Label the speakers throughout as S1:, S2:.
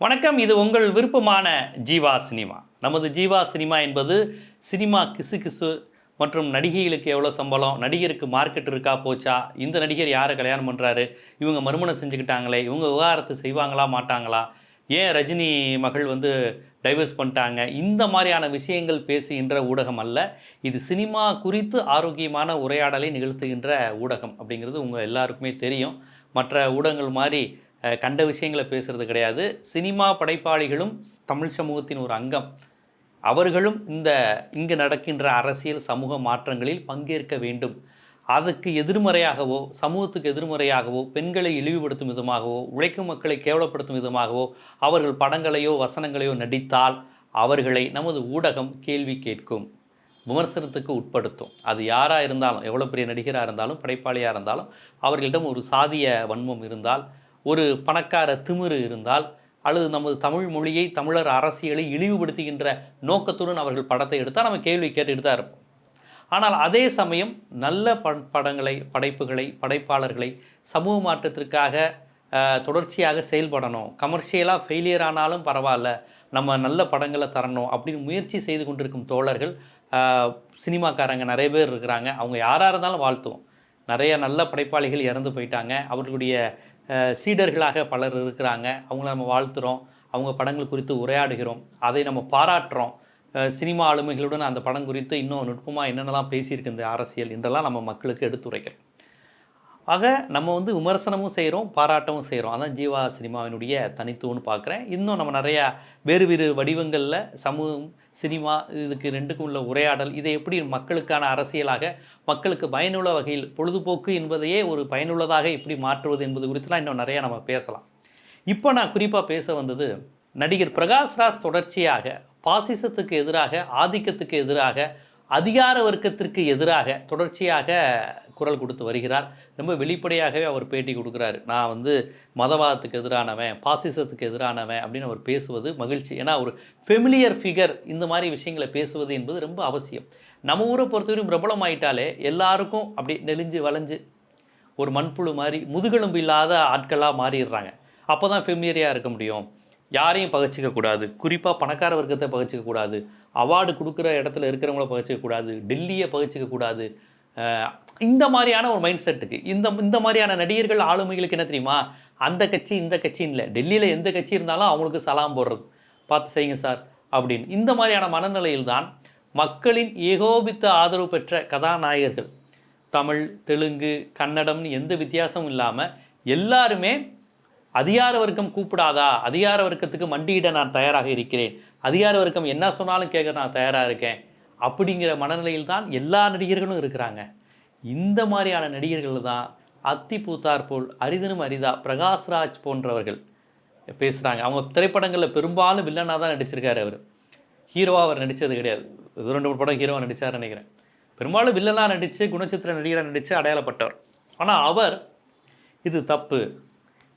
S1: வணக்கம் இது உங்கள் விருப்பமான ஜீவா சினிமா. நமது ஜீவா சினிமா என்பது சினிமா கிசு கிசு மற்றும் நடிகைகளுக்கு எவ்வளோ சம்பளம் நடிகருக்கு மார்க்கெட் இருக்கா போச்சா இந்த நடிகர் யாரை கல்யாணம் பண்ணுறாரு இவங்க மறுமணம் செஞ்சுக்கிட்டாங்களே இவங்க விவகாரத்தை செய்வாங்களா மாட்டாங்களா ஏன் ரஜினி மகள் வந்து டைவர்ஸ் பண்ணிட்டாங்க இந்த மாதிரியான விஷயங்கள் பேசுகின்ற ஊடகம் அல்ல இது சினிமா குறித்து ஆரோக்கியமான உரையாடலை நிகழ்த்துகின்ற ஊடகம் அப்படிங்கிறது உங்கள் எல்லாருக்குமே தெரியும். மற்ற ஊடகங்கள் மாதிரி கண்ட விஷயங்களை பேசுகிறது கிடையாது. சினிமா படைப்பாளிகளும் தமிழ் சமூகத்தின் ஒரு அங்கம். அவர்களும் இந்த இங்கு நடக்கின்ற அரசியல் சமூக மாற்றங்களில் பங்கேற்க வேண்டும். அதுக்கு எதிர்மறையாகவோ சமூகத்துக்கு எதிர்மறையாகவோ பெண்களை இழிவுபடுத்தும் விதமாகவோ உழைக்கும் மக்களை கேவலப்படுத்தும் விதமாகவோ அவர்கள் படங்களையோ வசனங்களையோ நடித்தால் அவர்களை நமது ஊடகம் கேள்வி கேட்கும். விமர்சனத்துக்கு உட்படுத்தும். அது யாராக இருந்தாலும் எவ்வளோ பெரிய நடிகராக இருந்தாலும் படைப்பாளியாக இருந்தாலும் அவர்களிடம் ஒரு சாதிய வன்மம் இருந்தால் ஒரு பணக்கார திமிரு இருந்தால் அல்லது நமது தமிழ் மொழியை தமிழர் அரசியலை இழிவுபடுத்துகின்ற நோக்கத்துடன் அவர்கள் படத்தை எடுத்தால் நம்ம கேள்வி கேட்டுட்டு தான் இருப்போம். ஆனால் அதே சமயம் நல்ல ப படங்களை படைப்புகளை படைப்பாளர்களை சமூக மாற்றத்திற்காக தொடர்ச்சியாக செயல்படணும். கமர்ஷியலாக ஃபெயிலியர் ஆனாலும் பரவாயில்ல. நம்ம நல்ல படங்களை தரணும் அப்படின்னு முயற்சி செய்து கொண்டிருக்கும் தோழர்கள் சினிமாக்காரங்க நிறைய பேர் இருக்கிறாங்க. அவங்க யாராக இருந்தாலும் வாழ்த்துவோம். நிறைய நல்ல படைப்பாளிகள் இறந்து போயிட்டாங்க. அவர்களுடைய சீடர்களாக பலர் இருக்கிறாங்க. அவங்கள நம்ம வாழ்த்துறோம். அவங்க படங்கள் குறித்து உரையாடுகிறோம். அதை நம்ம பாராட்டுறோம். சினிமா ஆளுமைகளுடன் அந்த படம் குறித்து இன்னும் நுட்பமாக என்னென்னலாம் பேசியிருக்கு இந்த அரசியல் என்றெல்லாம் நம்ம மக்களுக்கு எடுத்துரைக்கிறோம். ஆக நம்ம வந்து விமர்சனமும் செய்கிறோம் பாராட்டவும் செய்கிறோம் அதான் ஜீவா சினிமாவினுடைய தனித்துவம்னு பார்க்குறேன் இன்னும் நம்ம நிறையா வேறு வேறு வடிவங்களில் சமூகம் சினிமா இதுக்கு ரெண்டுக்கும் உள்ள உரையாடல் இதை எப்படி மக்களுக்கான அரசியலாக மக்களுக்கு பயனுள்ள வகையில் பொழுதுபோக்கு என்பதையே ஒரு பயனுள்ளதாக எப்படி மாற்றுவது என்பது குறித்துலாம் இன்னும் நிறையா நம்ம பேசலாம். இப்போ நான் குறிப்பாக பேச வந்தது நடிகர் பிரகாஷ்ராஜ் தொடர்ச்சியாக பாசிசத்துக்கு எதிராக ஆதிக்கத்துக்கு எதிராக அதிகார வர்க்கத்திற்கு எதிராக தொடர்ச்சியாக குரல் கொடுத்து வருகிறார். ரொம்ப வெளிப்படையாகவே அவர் பேட்டி கொடுக்குறாரு. நான் வந்து மதவாதத்துக்கு எதிரானவன் பாசிசத்துக்கு எதிரானவன் அப்படின்னு அவர் பேசுவது மகிழ்ச்சி. ஏன்னா ஒரு ஃபெமிலியர் ஃபிகர் இந்த மாதிரி விஷயங்களை பேசுவது என்பது ரொம்ப அவசியம். நம்ம ஊரை பொறுத்தவரையும் பிரபலம் ஆயிட்டாலே எல்லாருக்கும் அப்படி நெளிஞ்சு வளைஞ்சு ஒரு மண்புழு மாதிரி முதுகெலும்பு இல்லாத ஆட்களாக மாறிடுறாங்க. அப்போ தான் ஃபெமிலியரியாக இருக்க முடியும். யாரையும் பகச்சிக்கக்கூடாது. குறிப்பாக பணக்கார வர்க்கத்தை பகச்சிக்கக்கூடாது. அவார்டு கொடுக்குற இடத்துல இருக்கிறவங்கள பகிச்சிக்கக்கூடாது டெல்லியை பகிச்சிக்கக்கூடாது இந்த மாதிரியான ஒரு மைண்ட் செட்டுக்கு இந்த இந்த மாதிரியான நடிகர்கள் ஆளுமைகளுக்கு என்ன தெரியுமா? அந்த கட்சி இந்த கட்சின்னு இல்லை. டெல்லியில் எந்த கட்சி இருந்தாலும் அவங்களுக்கு சலாம் போடுறது. பார்த்து செய்யுங்க சார் அப்படின்னு. இந்த மாதிரியான மனநிலையில் தான் மக்களின் ஏகோபித்த ஆதரவு பெற்ற கதாநாயகர்கள். தமிழ் தெலுங்கு கன்னடம்னு எந்த வித்தியாசமும் இல்லாமல் எல்லாருமே அதிகார வர்க்கம் கூப்பிடாதா? அதிகார வர்க்கத்துக்கு மண்டியிட நான் தயாராக இருக்கிறேன். அதிகார வர்க்கம் என்ன சொன்னாலும் கேட்க நான் தயாராக இருக்கேன். அப்படிங்கிற மனநிலையில் தான் எல்லா நடிகர்களும் இருக்கிறாங்க. இந்த மாதிரியான நடிகர்கள் தான் அத்தி பூத்தார் போல் அரிதனும் அரிதா பிரகாஷ்ராஜ் போன்றவர்கள் பேசுகிறாங்க அவங்க திரைப்படங்களில் பெரும்பாலும் வில்லனாக தான் நடிச்சிருக்காரு அவர். ஹீரோவாக அவர் நடித்தது கிடையாது. இது ரெண்டு மூணு படம் ஹீரோவாக நடித்தார் நினைக்கிறேன். பெரும்பாலும் வில்லனாக நடித்து குணச்சித்திர நடிகராக நடித்து அடையாளப்பட்டவர். ஆனால் அவர் இது தப்பு.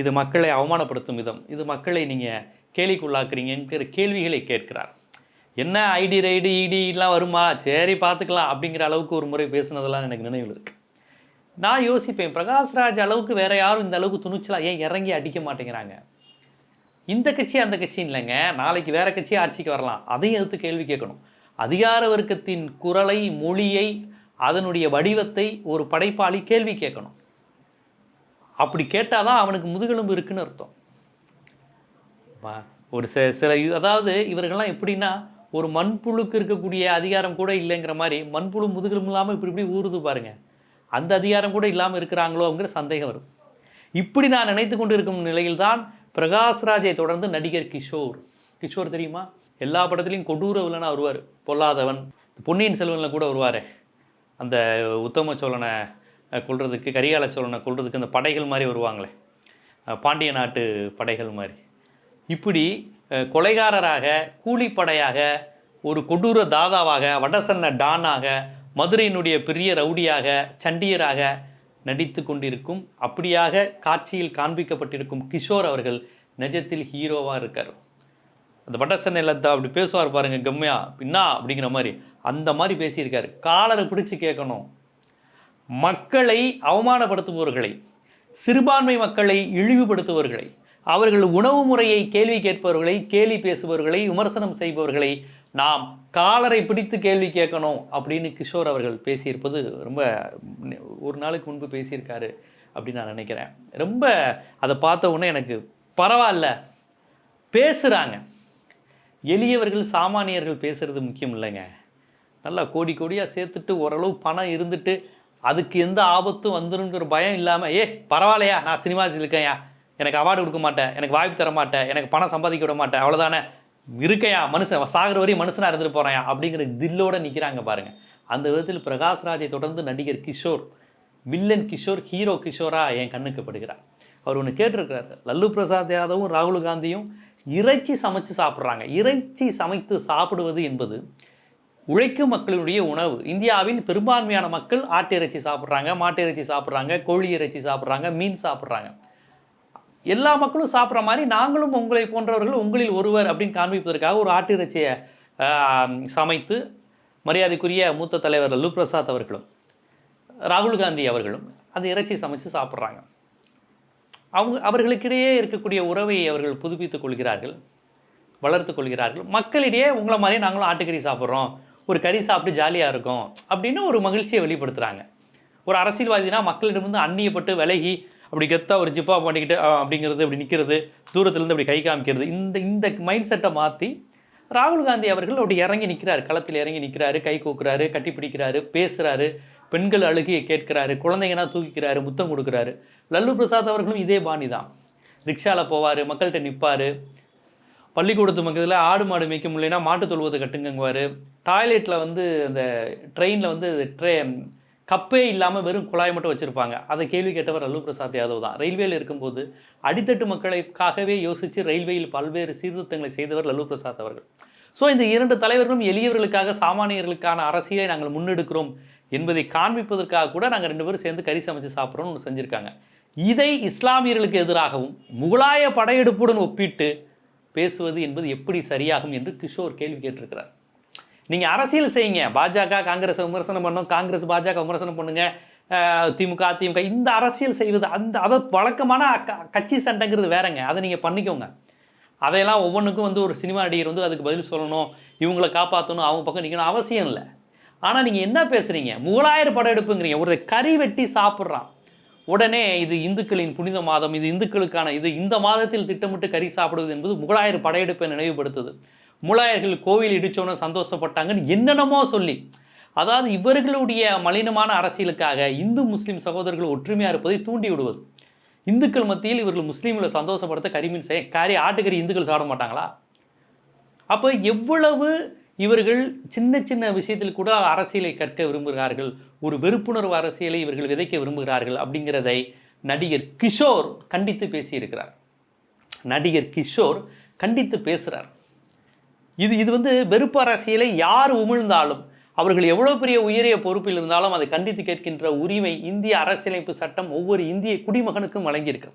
S1: இது மக்களை அவமானப்படுத்தும் விதம். இது மக்களை நீங்கள் கேலிக்குள்ளாக்குறீங்கிற கேள்விகளை கேட்கிறார். என்ன ஐடி ரைடு இடிலாம் வருமா? சரி பார்த்துக்கலாம் அப்படிங்கிற அளவுக்கு ஒரு முறை பேசுனதெல்லாம் எனக்கு நினைவில் இருக்குது நான் யோசிப்பேன் பிரகாஷ்ராஜ் அளவுக்கு வேறு யாரும் இந்த அளவுக்கு துணிச்சலாக ஏன் இறங்கி அடிக்க மாட்டேங்கிறாங்க? இந்த கட்சி அந்த கட்சி இல்லைங்க. நாளைக்கு வேற கட்சி ஆட்சிக்கு வரலாம். அதையும் எடுத்து கேள்வி கேட்கணும். அதிகார வர்க்கத்தின் குரலை மொழியை அதனுடைய வடிவத்தை ஒரு படைப்பாளி கேள்வி கேட்கணும். அப்படி கேட்டால் தான் அவனுக்கு முதுகெலும்பு இருக்குன்னு அர்த்தம். ஒரு சில சில அதாவது இவர்கள்லாம் எப்படின்னா ஒரு மண்புழுக்கு இருக்கக்கூடிய அதிகாரம் கூட இல்லைங்கிற மாதிரி மண்புழு முதுகலும் இல்லாமல் இப்படி இப்படி ஊறுது பாருங்க. அந்த அதிகாரம் கூட இல்லாமல் இருக்கிறாங்களோங்கிற சந்தேகம் வருது. இப்படி நான் நினைத்து கொண்டு இருக்கும் நிலையில்தான் பிரகாஷ்ராஜை தொடர்ந்து நடிகர் கிஷோர். கிஷோர் தெரியுமா? எல்லா படத்துலையும் கொடூர வருவார். பொல்லாதவன். பொன்னியின் செல்வனில் கூட வருவார். அந்த உத்தம சோழனை கொள்றதுக்கு கரிகால சோழனை கொள்றதுக்கு அந்த படைகள் மாதிரி வருவாங்களே. பாண்டிய நாட்டு படைகள் மாதிரி. இப்படி கொலைகாரராக கூலிப்படையாக ஒரு கொடூர தாதாவாக வடசன்ன டானாக மதுரையினுடைய பெரிய ரவுடியாக சண்டியராக நடித்து கொண்டிருக்கும் அப்படியாக காட்சியில் காண்பிக்கப்பட்டிருக்கும் கிஷோர் அவர்கள் நிஜத்தில் ஹீரோவாக இருக்கார். அந்த வடசென்னையில் அப்படி பேசுவார் பாருங்க கம்மியா பின்னா அப்படிங்கிற மாதிரி. அந்த மாதிரி பேசியிருக்காரு. காலரை பிடிச்சு கேட்கணும். மக்களை அவமானப்படுத்துபவர்களை சிறுபான்மை மக்களை இழிவுபடுத்துபவர்களை அவர்கள் உணவு முறையை கேள்வி கேட்பவர்களை கேலி பேசுபவர்களை விமர்சனம் செய்பவர்களை நாம் காலரை பிடித்து கேள்வி கேட்கணும் அப்படின்னு கிஷோர் அவர்கள் பேசியிருப்பது ரொம்ப ஒரு நாளுக்கு முன்பு பேசியிருக்காரு அப்படின்னு நான் நினைக்கிறேன். ரொம்ப அதை பார்த்த உடனே எனக்கு பரவாயில்ல பேசுகிறாங்க எளியவர்கள் சாமானியர்கள் பேசுகிறது முக்கியம் இல்லைங்க. நல்லா கோடி கோடியாக சேர்த்துட்டு ஓரளவு பணம் இருந்துட்டு அதுக்கு எந்த ஆபத்தும் வந்துருங்கிற பயம் இல்லாமல் ஏ பரவாயில்லையா? நான் சினிமாஸ் இருக்கேன்யா. எனக்கு அவார்டு கொடுக்க மாட்டேன் எனக்கு வாய்ப்பு தர மாட்டேன் எனக்கு பணம் சம்பாதிக்க விட மாட்டேன் அவ்வளோதானே இருக்கையா? மனுஷன் சாகிற வரையும் மனுஷனாக இருந்துட்டு போகிறேன் அப்படிங்கிற தில்லோடு நிற்கிறாங்க பாருங்கள் அந்த விதத்தில் பிரகாஷ்ராஜை தொடர்ந்து நடிகர் கிஷோர் வில்லன் கிஷோர் ஹீரோ கிஷோராக என் கண்ணுக்கு படுகிறார். அவர் ஒன்று கேட்டிருக்கிறாரு. லல்லு பிரசாத் யாதவும் ராகுல் காந்தியும் இறைச்சி சமைச்சு சாப்பிட்றாங்க. இறைச்சி சமைத்து சாப்பிடுவது என்பது உழைக்கும் மக்களுடைய உணவு. இந்தியாவில் பெரும்பான்மையான மக்கள் ஆட்டு இறைச்சி சாப்பிட்றாங்க மாட்டு இறைச்சி சாப்பிட்றாங்க கோழி இறைச்சி சாப்பிட்றாங்க மீன் சாப்பிட்றாங்க. எல்லா மக்களும் சாப்பிட்ற மாதிரி நாங்களும் உங்களை போன்றவர்கள் உங்களில் ஒருவர் அப்படின்னு காண்பிப்பதற்காக ஒரு ஆட்டிறைச்சியை சமைத்து மரியாதைக்குரிய மூத்த தலைவர் லல்லு பிரசாத் அவர்களும் ராகுல் காந்தி அவர்களும் அந்த இறைச்சி சமைச்சு சாப்பிட்றாங்க. அவங்க அவர்களுக்கிடையே இருக்கக்கூடிய உறவை அவர்கள் புதுப்பித்துக் கொள்கிறார்கள் வளர்த்து கொள்கிறார்கள். மக்களிடையே உங்களை மாதிரி நாங்களும் ஆட்டுக்கறி சாப்பிட்றோம் ஒரு கறி சாப்பிட்டு ஜாலியாக இருக்கும் அப்படின்னு ஒரு மகிழ்ச்சியை வெளிப்படுத்துகிறாங்க ஒரு அரசியல்வாதினா மக்களிடமிருந்து அந்நியப்பட்டு விலகி அப்படி கெத்தா ஒரு ஜிப்பா பண்ணிக்கிட்டு அப்படிங்கிறது அப்படி நிற்கிறது தூரத்துலேருந்து அப்படி கை காமிக்கிறது இந்த இந்த மைண்ட் செட்டை மாற்றி ராகுல் காந்தி அவர்கள் அப்படி இறங்கி நிற்கிறாரு களத்தில் இறங்கி நிற்கிறாரு கை கூக்குறாரு கட்டி பிடிக்கிறாரு பேசுகிறாரு பெண்கள் அழுகையை கேட்கிறாரு குழந்தைங்கன்னா தூக்கிக்கிறாரு முத்தம் கொடுக்குறாரு. லல்லு பிரசாத் அவர்களும் இதே பாணி தான். ரிக்ஷாவில் போவார் மக்கள்கிட்ட நிற்பார் பள்ளிக்கூடத்து மக்களில் ஆடு மாடு மேய்க்க முடியலனா மாட்டு தொழுவத்தை கட்டுங்குவார் டாய்லெட்டில் வந்து அந்த ட்ரெயினில் வந்து ட்ரே கப்பே இல்லாமல் வெறும் குழாய் மட்டும் வச்சுருப்பாங்க. அதை கேள்வி கேட்டவர் லல்லு பிரசாத் யாதவ் தான். ரயில்வேயில் இருக்கும்போது அடித்தட்டு மக்களுக்காகவே யோசித்து ரயில்வேயில் பல்வேறு சீர்திருத்தங்களை செய்தவர் லல்லு பிரசாத் அவர்கள். ஸோ இந்த இரண்டு தலைவர்களும் எளியவர்களுக்காக சாமானியர்களுக்கான அரசியலை நாங்கள் முன்னெடுக்கிறோம் என்பதை காண்பிப்பதற்காக கூட நாங்கள் ரெண்டு பேரும் சேர்ந்து கறி சமைச்சு சாப்பிட்றோம்னு ஒன்று செஞ்சுருக்காங்க. இதை இஸ்லாமியர்களுக்கு எதிராகவும் முகலாய படையெடுப்புடன் ஒப்பிட்டு பேசுவது என்பது எப்படி சரியாகும் என்று கிஷோர் கேள்வி கேட்டிருக்கிறார். நீங்கள் அரசியல் செய்யுங்க. பாஜக காங்கிரஸ் விமர்சனம் பண்ணும். காங்கிரஸ் பாஜக விமர்சனம் பண்ணுங்க. திமுக திமுக அதிமுக இந்த அரசியல் செய்வது அந்த அதை வழக்கமான க- கட்சி சண்டைங்கிறது வேறங்க. அதை நீங்கள் பண்ணிக்கோங்க. அதையெல்லாம் ஒவ்வொன்றுக்கும் வந்து ஒரு சினிமா நடிகர் வந்து அதுக்கு பதில் சொல்லணும். இவங்களை காப்பாற்றணும் அவங்க பக்கம் நிற்கணும் அவசியம் இல்லை. ஆனால் நீங்கள் என்ன பேசுகிறீங்க முகலாயர் படையெடுப்புங்கிறீங்க ஒரு கறி வெட்டி சாப்பிட்றான். உடனே இது இந்துக்களின் புனித மாதம். இது இந்துக்களுக்கான இது இந்த மாதத்தில் திட்டமிட்டு கறி சாப்பிடுவது என்பது முகலாயர் படையெடுப்பை நினைவுபடுத்துது. முலாயர்கள் கோவில் இடிச்சோன்னு சந்தோஷப்பட்டாங்கன்னு என்னென்னமோ சொல்லி அதாவது இவர்களுடைய மலினமான அரசியலுக்காக இந்து முஸ்லீம் சகோதரர்கள் ஒற்றுமையாக இருப்பதை தூண்டி விடுவது. இந்துக்கள் மத்தியில் இவர்கள் முஸ்லீம்களை சந்தோஷப்படுத்த கரிமீன் செய்ய காரி ஆட்டுக்கறி இந்துக்கள் சாப்பிட மாட்டாங்களா? அப்போ எவ்வளவு இவர்கள் சின்ன சின்ன விஷயத்தில் கூட அரசியலை கற்க விரும்புகிறார்கள் ஒரு வெறுப்புணர்வு அரசியலை இவர்கள் விதைக்க விரும்புகிறார்கள் அப்படிங்கிறதை நடிகர் கிஷோர் கண்டித்து பேசியிருக்கிறார். நடிகர் கிஷோர் கண்டித்து பேசுகிறார் இது இது வந்து வெறுப்பு அரசியலை யார் உமிழ்ந்தாலும் அவர்கள் எவ்வளோ பெரிய உயரிய பொறுப்பில் இருந்தாலும் அதை கண்டித்து கேட்கின்ற உரிமை இந்திய அரசியலமைப்பு சட்டம் ஒவ்வொரு இந்திய குடிமகனுக்கும் வழங்கியிருக்கு.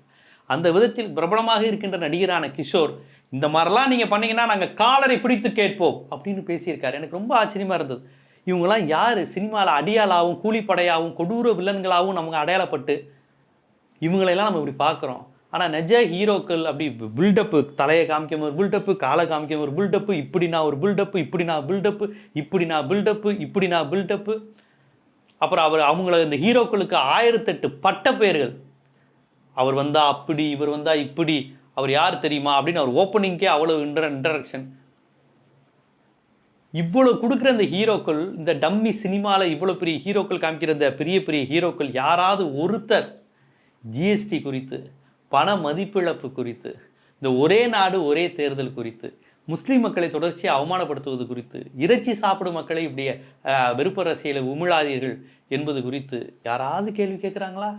S1: அந்த விதத்தில் பிரபலமாக இருக்கின்ற நடிகரான கிஷோர் இந்த மாதிரிலாம் நீங்கள் பண்ணீங்கன்னா நாங்கள் காலரை பிடித்து கேட்போம் அப்படின்னு பேசியிருக்காரு. எனக்கு ரொம்ப ஆச்சரியமாக இருந்தது. இவங்கெல்லாம் யார்? சினிமாவில் அடியாளாகவும் கூலிப்படையாகவும் கொடூர வில்லன்களாகவும் நமக்கு அடையாளப்பட்டு இவங்களெல்லாம் நம்ம இப்படி பார்க்குறோம். ஆனால் நிஜ ஹீரோக்கள் அப்படி பில்டப்பு தலையை காமிக்கும் ஒரு பில்டப்பு காலை காமிக்கும் ஒரு பில்டப்பு இப்படினா ஒரு பில்டப்பு இப்படி நான் பில்டப்பு இப்படி நான் பில்டப்பு இப்படி நான் பில்டப்பு அப்புறம் அவர் அவங்கள இந்த ஹீரோக்களுக்கு ஆயிரத்தெட்டு பட்ட பெயர்கள். அவர் வந்தா அப்படி இவர் வந்தா இப்படி அவர் யார் தெரியுமா அப்படின்னு அவர் ஓப்பனிங்கே அவ்வளோ இன்டர் இன்டரக்ஷன் இவ்வளோ கொடுக்குற இந்த ஹீரோக்கள் இந்த டம்மி சினிமாவில் இவ்வளோ பெரிய ஹீரோக்கள் காமிக்கிற இந்த பெரிய பெரிய ஹீரோக்கள் யாராவது ஒருத்தர் ஜிஎஸ்டி குறித்து பண மதிப்பிழப்பு குறித்து இந்த ஒரே நாடு ஒரே தேர்தல் குறித்து முஸ்லீம் மக்களை தொடர்ச்சியாக அவமானப்படுத்துவது குறித்து இறைச்சி சாப்பிடும் மக்களை இப்படிய அஹ், வெறுப்பு அரசியலை உமிழாதீர்கள் என்பது குறித்து யாராவது கேள்வி கேட்குறாங்களா?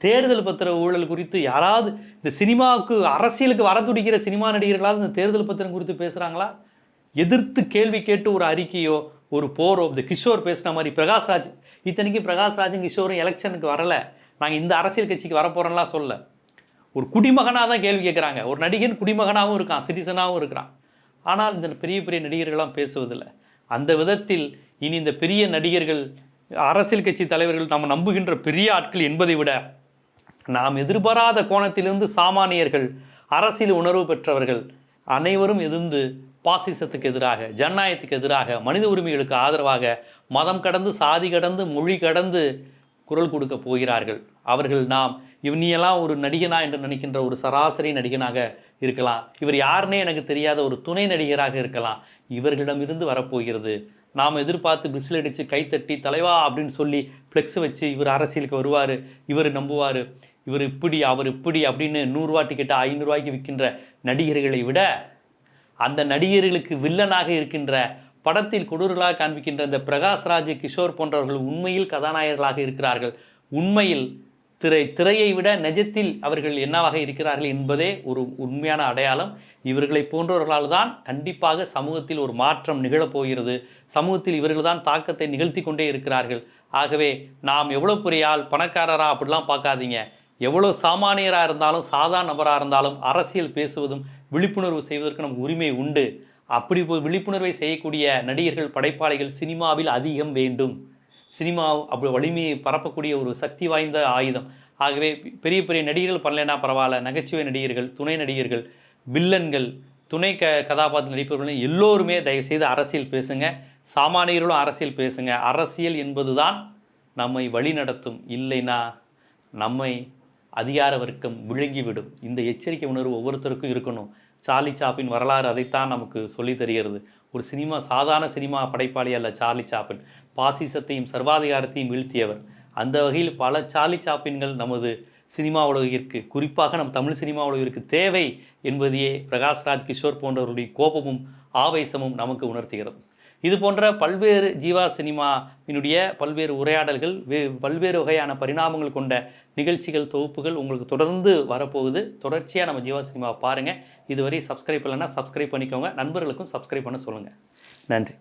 S1: தேர்தல் பத்திர ஊழல் குறித்து யாராவது இந்த சினிமாவுக்கு அரசியலுக்கு வர துடிக்கிற சினிமா நடிகர்களாவது இந்த தேர்தல் பத்திரம் குறித்து பேசுகிறாங்களா எதிர்த்து கேள்வி கேட்டு ஒரு அறிக்கையோ ஒரு போரோ இந்த கிஷோர் பேசின மாதிரி பிரகாஷ்ராஜ் இத்தனைக்கு பிரகாஷ்ராஜும் கிஷோரும் எலெக்ஷனுக்கு வரலை. நாங்கள் இந்த அரசியல் கட்சிக்கு வரப்போகிறோம்லாம் சொல்ல. ஒரு குடிமகனாக தான் கேள்வி கேட்குறாங்க ஒரு நடிகன் குடிமகனாகவும் இருக்கான் சிட்டிசனாகவும் இருக்கிறான். ஆனால் இந்த பெரிய பெரிய நடிகர்கள்லாம் பேசுவதில்லை. அந்த விதத்தில் இனி இந்த பெரிய நடிகர்கள் அரசியல் கட்சி தலைவர்கள் நம்ம நம்புகின்ற பெரிய ஆட்கள் என்பதை விட நாம் எதிர்பாராத கோணத்திலிருந்து சாமானியர்கள் அரசியல் உணர்வு பெற்றவர்கள் அனைவரும் எதிர்ந்து பாசிசத்துக்கு எதிராக ஜனநாயகத்துக்கு எதிராக மனித உரிமைகளுக்கு ஆதரவாக மதம் கடந்து சாதி கடந்து மொழி கடந்து குரல் கொடுக்க போகிறார்கள். அவர்கள் நாம் இவனியெல்லாம் ஒரு நடிகனா என்று நினைக்கின்ற ஒரு சராசரி நடிகனாக இருக்கலாம். இவர் யாருன்னே எனக்கு தெரியாத ஒரு துணை நடிகராக இருக்கலாம். இவர்களிடமிருந்து வரப்போகிறது. நாம் எதிர்பார்த்து பிசில் அடித்து கைத்தட்டி தலைவா அப்படின்னு சொல்லி ஃப்ளெக்ஸ் வச்சு இவர் அரசியலுக்கு வருவார். இவர் நம்புவார். இவர் இப்படி அவர் இப்படி அப்படின்னு நூறுரூவா டிக்கெட்டு ஐநூறுரூவாய்க்கு விற்கின்ற நடிகர்களை விட அந்த நடிகர்களுக்கு வில்லனாக இருக்கின்ற படத்தில் கொடூர்களாக காண்பிக்கின்ற இந்த பிரகாஷ்ராஜ் கிஷோர் போன்றவர்கள் உண்மையில் கதாநாயகர்களாக இருக்கிறார்கள். உண்மையில் திரை திரையை விட நிஜத்தில் அவர்கள் என்னவாக இருக்கிறார்கள் என்பதே ஒரு உண்மையான அடையாளம். இவர்களை போன்றவர்களால் தான் கண்டிப்பாக சமூகத்தில் ஒரு மாற்றம் நிகழப் போகிறது. சமூகத்தில் இவர்கள் தான் தாக்கத்தை நிகழ்த்தி கொண்டே இருக்கிறார்கள். ஆகவே நாம் எவ்வளோ பெரிய ஆள் பணக்காரரா அப்படிலாம் பார்க்காதீங்க. எவ்வளோ சாமானியராக இருந்தாலும் சாதாரண நபராக இருந்தாலும் அரசியல் பேசுவதும் விழிப்புணர்வு செய்வதற்கு நமக்கு உரிமை உண்டு. அப்படி விழிப்புணர்வை செய்யக்கூடிய நடிகர்கள் படைப்பாளிகள் சினிமாவில் அதிகம் வேண்டும். சினிமா அப்படி வலிமையை பரப்பக்கூடிய ஒரு சக்தி வாய்ந்த ஆயுதம். ஆகவே பெரிய பெரிய நடிகர்கள் பண்ணலைன்னா பரவாயில்ல. நகைச்சுவை நடிகர்கள் துணை நடிகர்கள் வில்லன்கள் துணை க கதாபாத்திர நடிப்பவர்கள் எல்லோருமே தயவுசெய்து அரசியல் பேசுங்க. சாமானியர்களும் அரசியல் பேசுங்க. அரசியல் என்பதுதான் நம்மை வழிநடத்தும். இல்லைன்னா நம்மை அதிகார வர்க்கம் விழுங்கிவிடும். இந்த எச்சரிக்கை உணர்வு ஒவ்வொருத்தருக்கும் இருக்கணும். சார்லி சாப்பின் வரலாறு அதைத்தான் நமக்கு சொல்லி தருகிறது. ஒரு சினிமா சாதாரண சினிமா படைப்பாளி அல்ல சார்லி சாப்பின். பாசிசத்தையும் சர்வாதிகாரத்தையும் வீழ்த்தியவர். அந்த வகையில் பல சார்லி சாப்பின்கள் நமது சினிமா உலகிற்கு குறிப்பாக நம் தமிழ் சினிமா உலகிற்கு தேவை என்பதையே பிரகாஷ்ராஜ் கிஷோர் போன்றவருடைய கோபமும் ஆவேசமும் நமக்கு உணர்த்துகிறது. இது போன்ற பல்வேறு ஜீவா சினிமாவினுடைய பல்வேறு உரையாடல்கள் வே பல்வேறு வகையான பரிணாமங்கள் கொண்ட நிகழ்ச்சிகள் தொகுப்புகள் உங்களுக்கு தொடர்ந்து வரப்போகுது. தொடர்ச்சியாக நம்ம ஜீவா சினிமாவை பாருங்கள் இதுவரை சப்ஸ்கிரைப் இல்லைன்னா சப்ஸ்கிரைப் பண்ணிக்கோங்க. நண்பர்களுக்கும் சப்ஸ்கிரைப் பண்ண சொல்லுங்கள் நன்றி.